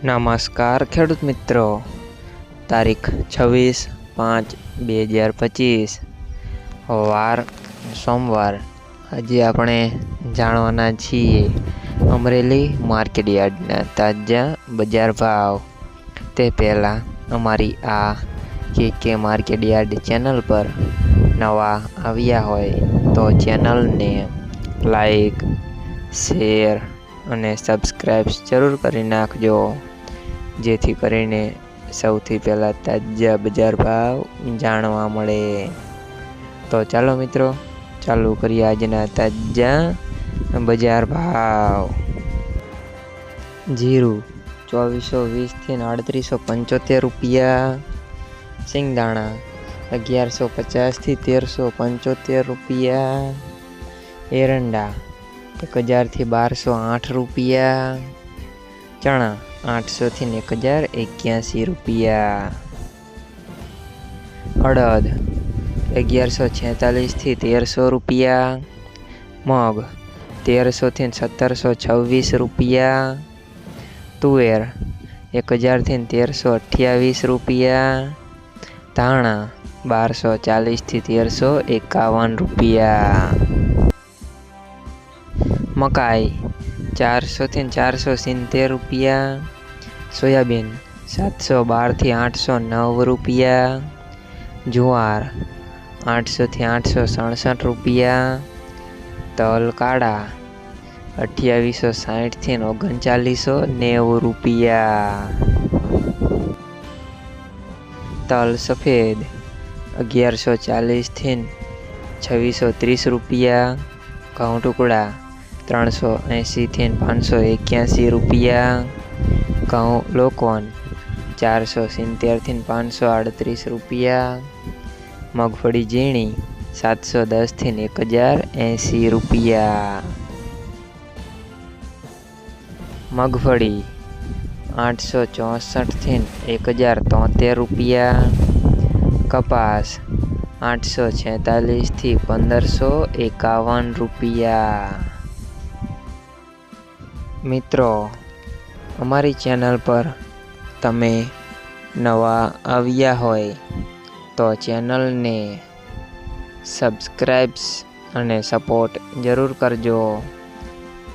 નમસ્કાર ખેડૂત મિત્રો. તારીખ છવ્વીસ પાંચ બે હજાર પચીસ. વાર સોમવાર. આજે આપણે જાણવાના છીએ અમરેલી માર્કેટયાર્ડના તાજા બજાર ભાવ. તે પહેલાં અમારી આ કે કે માર્કેટયાર્ડ ચેનલ પર નવા આવ્યા હોય તો ચેનલને લાઈક, શેર અને સબસ્ક્રાઈબ જરૂર કરી નાખજો. જેથી કરીને સૌથી પહેલાં તાજા બજાર ભાવ જાણવા મળે. તો ચાલો મિત્રો, ચાલુ કરીએ આજના તાજા બજાર ભાવ. જીરું ચોવીસો વીસથી આડત્રીસો પંચોતેર રૂપિયા. સિંગદાણા અગિયારસો પચાસથી તેરસો પંચોતેર રૂપિયા. એરંડા એક હજારથી બારસો આઠ રૂપિયા. ચણા આઠસોથી એક હજાર એક્યાસી રૂપિયા. અડદ અગિયારસો છેતાલીસથી તેરસો રૂપિયા. મગ તેરસોથી સત્તરસો છવ્વીસ રૂપિયા. તુવેર, એક હજારથી તેરસો અઠ્યાવીસ રૂપિયા. ધાણા, બારસો ચાલીસથી તેરસો એકાવન રૂપિયા. મકાઈ ચારસોથી ચારસો સિત્તેર રૂપિયા. સોયાબીન સાતસો બારથી આઠસો નવ રૂપિયા. જુવાર આઠસોથી આઠસો સડસઠ રૂપિયા. તલ કાળા અઠ્યાવીસો સાઠથી ઓગણચાલીસો નેવું રૂપિયા. તલ સફેદ અગિયારસો ચાલીસથી છવ્વીસો ત્રીસ રૂપિયા. ઘઉં ટુકડા ત્રણસો એંશીથી પાંચસો એક્યાસી રૂપિયા ઘઉં લોકોન ચારસો સિત્તેરથી પાંચસો આડત્રીસ રૂપિયા, મગફળી ઝીણી, સાતસો દસથી એક હજાર એંશી રૂપિયા. મગફળી આઠસો ચોસઠથી એક હજાર તોતેર રૂપિયા, કપાસ આઠસો છેતાલીસથી પંદરસો એકાવન રૂપિયા. મિત્રો, અમારી ચેનલ પર તમે નવા આવ્યા હોય તો ચેનલને સબસ્ક્રાઈબ્સ અને સપોર્ટ જરૂર કરજો.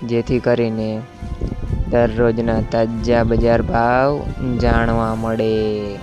જેથી કરીને દરરોજના તાજા બજાર ભાવ જાણવા મળે.